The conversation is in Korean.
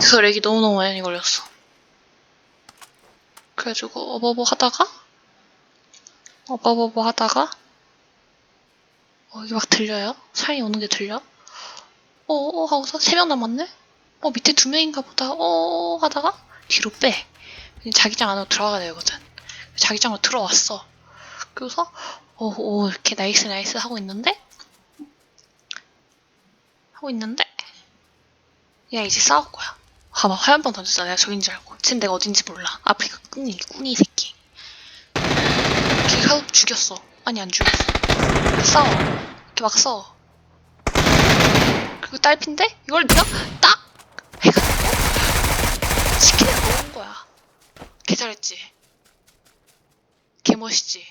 그 렉이 너무너무 많이 걸렸어. 그래가지고 어버버 하다가 어버버버 하다가 어 이게 막 들려요? 사람이 오는 게 들려? 어어 하고서 세 명 남았네? 어 밑에 두 명인가 보다 어 하다가 뒤로 빼 자기장 안으로 들어가야 되거든 자기장으로 들어왔어 그래서 어어 이렇게 나이스 나이스 하고 있는데 하고 있는데 야 이제 싸울 거야 봐봐 화염병 던졌어 내가 저긴 줄 알고. 쟤는 내가 어딘지 몰라. 아프리카 꾼이 꾼이 새끼. 걔가 죽였어. 아니 안 죽였어. 싸워. 이렇게 막 싸워. 그리고 딸핀데? 이걸 내가 딱 해가지고 치킨을 먹은 거야. 개 잘했지? 개 멋있지